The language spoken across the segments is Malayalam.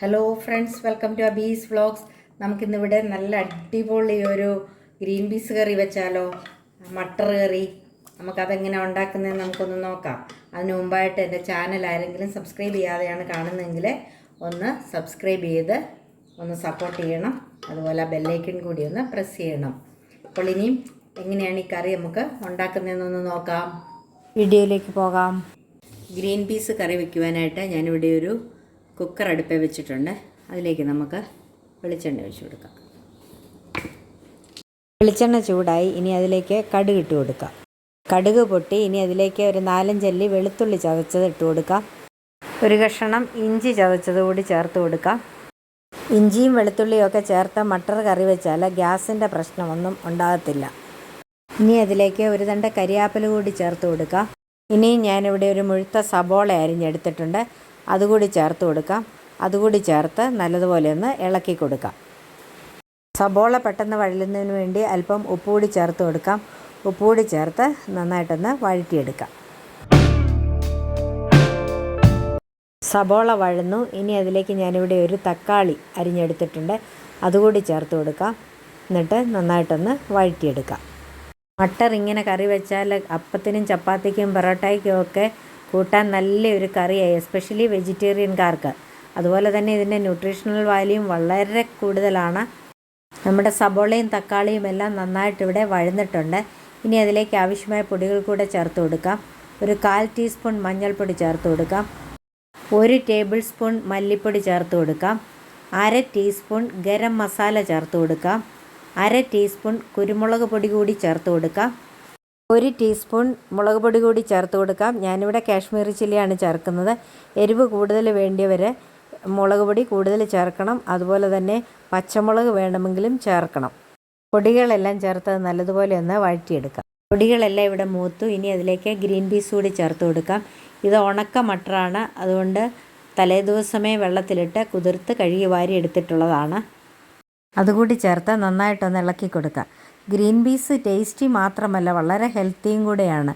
Hello friends welcome to Abi's vlogs നമുക്കിന്നിവിടെ നല്ല അടിപൊളി ഒരു ഗ്രീൻ പീസ് കറി വെച്ചാലോ മട്ടർ കറി. നമുക്കതെങ്ങനെ ഉണ്ടാക്കുന്നതെന്ന് നമുക്കൊന്ന് നോക്കാം. അതിന് മുമ്പായിട്ട് എന്റെ ചാനൽ ആരെങ്കിലും സബ്സ്ക്രൈബ് ചെയ്യാതെയാണ് കാണുന്നതെങ്കിൽ ഒന്ന് സബ്സ്ക്രൈബ് ചെയ്ത് ഒന്ന് സപ്പോർട്ട് ചെയ്യണം. അതുപോലെ ആ ബെല്ലൈക്കൺ കൂടി ഒന്ന് പ്രസ് ചെയ്യണം. അപ്പോൾ ഇനിയും എങ്ങനെയാണ് ഈ കറി നമുക്ക് ഉണ്ടാക്കുന്നതെന്നൊന്ന് നോക്കാം. വീഡിയോയിലേക്ക് പോകാം. ഗ്രീൻ പീസ് കറി വയ്ക്കുവാനായിട്ട് ഞാനിവിടെ ഒരു കുക്കർ അടുപ്പിൽ വെച്ചിട്ടുണ്ട്. അതിലേക്ക് നമുക്ക് വെളിച്ചെണ്ണ ഒഴിച്ചു കൊടുക്കാം. വെളിച്ചെണ്ണ ചൂടായി ഇനി അതിലേക്ക് കടുക് ഇട്ട് കൊടുക്കാം. കടുക് പൊട്ടി ഇനി അതിലേക്ക് ഒരു നാലഞ്ചല്ലി വെളുത്തുള്ളി ചതച്ചത് ഇട്ട് കൊടുക്കാം. ഒരു കഷണം ഇഞ്ചി ചതച്ചത് കൂടി ചേർത്ത് കൊടുക്കാം. ഇഞ്ചിയും വെളുത്തുള്ളിയും ഒക്കെ ചേർത്ത് മട്ടർ കറി വെച്ചാൽ ഗ്യാസിന്റെ പ്രശ്നമൊന്നും ഉണ്ടാകത്തില്ല. ഇനി അതിലേക്ക് ഒരു തണ്ട് കരിയാപ്പൽ കൂടി ചേർത്ത് കൊടുക്കാം. ഇനിയും ഞാനിവിടെ ഒരു മുഴുത്ത സബോള അരിഞ്ഞെടുത്തിട്ടുണ്ട്. അതുകൂടി ചേർത്ത് കൊടുക്കാം. അതുകൂടി ചേർത്ത് നല്ലതുപോലെ ഒന്ന് ഇളക്കി കൊടുക്കാം. സബോള പെട്ടെന്ന് വഴലുന്നതിന് വേണ്ടി അല്പം ഉപ്പുകൂടി ചേർത്ത് കൊടുക്കാം. ഉപ്പുകൂടി ചേർത്ത് നന്നായിട്ടൊന്ന് വഴറ്റിയെടുക്കാം. സബോള വഴന്നു. ഇനി അതിലേക്ക് ഞാനിവിടെ ഒരു തക്കാളി അരിഞ്ഞെടുത്തിട്ടുണ്ട്. അതുകൂടി ചേർത്ത് കൊടുക്കാം. എന്നിട്ട് നന്നായിട്ടൊന്ന് വഴറ്റിയെടുക്കാം. മട്ടർ ഇങ്ങനെ കറി വെച്ചാൽ അപ്പത്തിനും ചപ്പാത്തിക്കും പൊറോട്ടയ്ക്കും ഒക്കെ കൂട്ടാൻ നല്ലൊരു കറിയായി എസ്പെഷ്യലി വെജിറ്റേറിയൻകാർക്ക് അതുപോലെ തന്നെ ഇതിന്റെ ന്യൂട്രീഷണൽ വാല്യൂം വളരെ കൂടുതലാണ്. നമ്മുടെ സബോളയും തക്കാളിയും എല്ലാം നന്നായിട്ട് ഇവിടെ വഴന്നിട്ടുണ്ട്. ഇനി അതിലേക്ക് ആവശ്യമായ പൊടികൾ കൂടെ ചേർത്ത് കൊടുക്കാം. ഒരു കാൽ ടീസ്പൂൺ മഞ്ഞൾപ്പൊടി ചേർത്ത് കൊടുക്കാം. ഒരു ടേബിൾ സ്പൂൺ മല്ലിപ്പൊടി ചേർത്ത് കൊടുക്കാം. അര ടീസ്പൂൺ ഗരം മസാല ചേർത്ത് കൊടുക്കാം. അര ടീസ്പൂൺ കുരുമുളക് പൊടി കൂടി ചേർത്ത് കൊടുക്കാം. ഒരു ടീസ്പൂൺ മുളക് പൊടി കൂടി ചേർത്ത് കൊടുക്കാം. ഞാനിവിടെ കാശ്മീരി ചില്ലിയാണ് ചേർക്കുന്നത്. എരിവ് കൂടുതൽ വേണ്ടിയവർ മുളക് പൊടി കൂടുതൽ ചേർക്കണം. അതുപോലെ തന്നെ പച്ചമുളക് വേണമെങ്കിലും ചേർക്കണം. പൊടികളെല്ലാം ചേർത്ത് നല്ലതുപോലെ ഒന്ന് വഴറ്റിയെടുക്കാം. പൊടികളെല്ലാം ഇവിടെ മൂത്തു. ഇനി അതിലേക്ക് ഗ്രീൻ പീസ് കൂടി ചേർത്ത് കൊടുക്കാം. ഇത് ഉണക്ക മട്ടറാണ്. അതുകൊണ്ട് തലേ ദിവസമേ വെള്ളത്തിലിട്ട് കുതിർത്ത് കഴുകി വാരി എടുത്തിട്ടുള്ളതാണ്. അതുകൂടി ചേർത്ത് നന്നായിട്ടൊന്ന് ഇളക്കി കൊടുക്കുക ഗ്രീൻ പീസ് ടേസ്റ്റി മാത്രമല്ല വളരെ ഹെൽത്തിയും കൂടെയാണ്.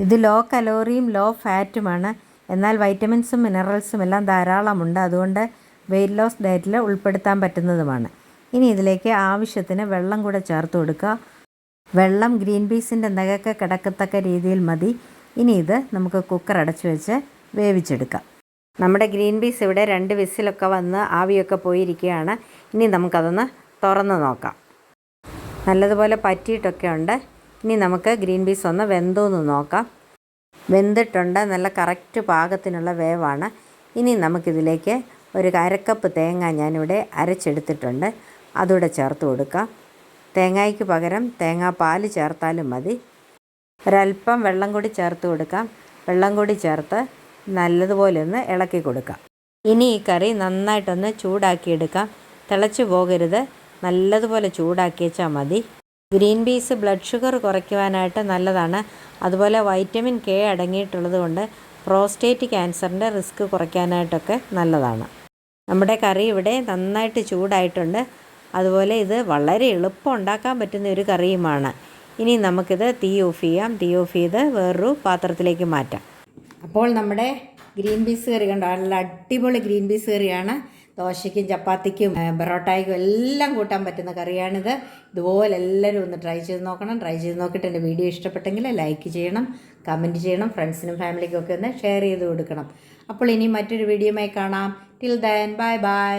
ഇത് ലോ കലോറിയും ലോ ഫാറ്റുമാണ്. എന്നാൽ വൈറ്റമിൻസും മിനറൽസും എല്ലാം ധാരാളമുണ്ട്. അതുകൊണ്ട് വെയിറ്റ് ലോസ് ഡയറ്റിൽ ഉൾപ്പെടുത്താൻ പറ്റുന്നതുമാണ്. ഇനി ഇതിലേക്ക് ആവശ്യത്തിന് വെള്ളം കൂടെ ചേർത്ത് കൊടുക്കുക. വെള്ളം ഗ്രീൻ പീസിന്റെ നഖമൊക്കെ കിടക്കത്തക്ക രീതിയിൽ മതി. ഇനി ഇത് നമുക്ക് കുക്കർ അടച്ചു വെച്ച് വേവിച്ചെടുക്കാം. നമ്മുടെ ഗ്രീൻ പീസ് ഇവിടെ രണ്ട് വിസിലൊക്കെ വന്ന് ആവിയൊക്കെ പോയിരിക്കുകയാണ്. ഇനി നമുക്കതൊന്ന് തുറന്ന് നോക്കാം. നല്ലതുപോലെ പറ്റിയിട്ടൊക്കെ ഉണ്ട് ഇനി നമുക്ക് ഗ്രീൻ പീസ് ഒന്ന് വെന്തോന്ന് നോക്കാം. വെന്തിട്ടുണ്ട്. നല്ല കറക്റ്റ് പാകത്തിനുള്ള വേവാണ്. ഇനി നമുക്കിതിലേക്ക് ഒരു അരക്കപ്പ് തേങ്ങ ഞാനിവിടെ അരച്ചെടുത്തിട്ടുണ്ട്. അതുകൂടെ ചേർത്ത് കൊടുക്കാം. തേങ്ങയ്ക്ക് പകരം തേങ്ങാപ്പാൽ ചേർത്താലും മതി. ഒരല്പം വെള്ളം കൂടി ചേർത്ത് കൊടുക്കാം. വെള്ളം കൂടി ചേർത്ത് നല്ലതുപോലെ ഒന്ന് ഇളക്കി കൊടുക്കാം. ഇനി ഈ കറി നന്നായിട്ടൊന്ന് ചൂടാക്കിയെടുക്കാം. തിളച്ച് പോകരുത്. നല്ലതുപോലെ ചൂടാക്കി വെച്ചാൽ മതി. ഗ്രീൻ പീസ് ബ്ലഡ് ഷുഗർ കുറയ്ക്കുവാനായിട്ട് നല്ലതാണ്. അതുപോലെ വൈറ്റമിൻ കെ അടങ്ങിയിട്ടുള്ളത് കൊണ്ട് പ്രോസ്റ്റേറ്റ് ക്യാൻസറിന്റെ റിസ്ക് കുറയ്ക്കാനായിട്ടൊക്കെ നല്ലതാണ്. നമ്മുടെ കറി ഇവിടെ നന്നായിട്ട് ചൂടായിട്ടുണ്ട്. അതുപോലെ ഇത് വളരെ എളുപ്പം ഉണ്ടാക്കാൻ പറ്റുന്ന ഒരു കറിയുമാണ്. ഇനി നമുക്കിത് തീ ഓഫ് ചെയ്യാം. തീ ഓഫ് ചെയ്ത് വേറൊരു പാത്രത്തിലേക്ക് മാറ്റാം. അപ്പോൾ നമ്മുടെ ഗ്രീൻ പീസ് കറി കണ്ടോ? നല്ല അടിപൊളി ഗ്രീൻ പീസ് കറിയാണ്. ദോശയ്ക്കും ചപ്പാത്തിക്കും പൊറോട്ടയ്ക്കും എല്ലാം കൂട്ടാൻ പറ്റുന്ന കറിയാണിത്. ഇതുപോലെ എല്ലാവരും ഒന്ന് ട്രൈ ചെയ്ത് നോക്കണം. ട്രൈ ചെയ്ത് നോക്കിയിട്ട് എന്റെ വീഡിയോ ഇഷ്ടപ്പെട്ടെങ്കിൽ ലൈക്ക് ചെയ്യണം കമന്റ് ചെയ്യണം ഫ്രണ്ട്സിനും ഫാമിലിക്കും ഒക്കെ ഒന്ന് ഷെയർ ചെയ്ത് കൊടുക്കണം. അപ്പോൾ ഇനി മറ്റൊരു വീഡിയോയുമായി കാണാം. Till than bye bye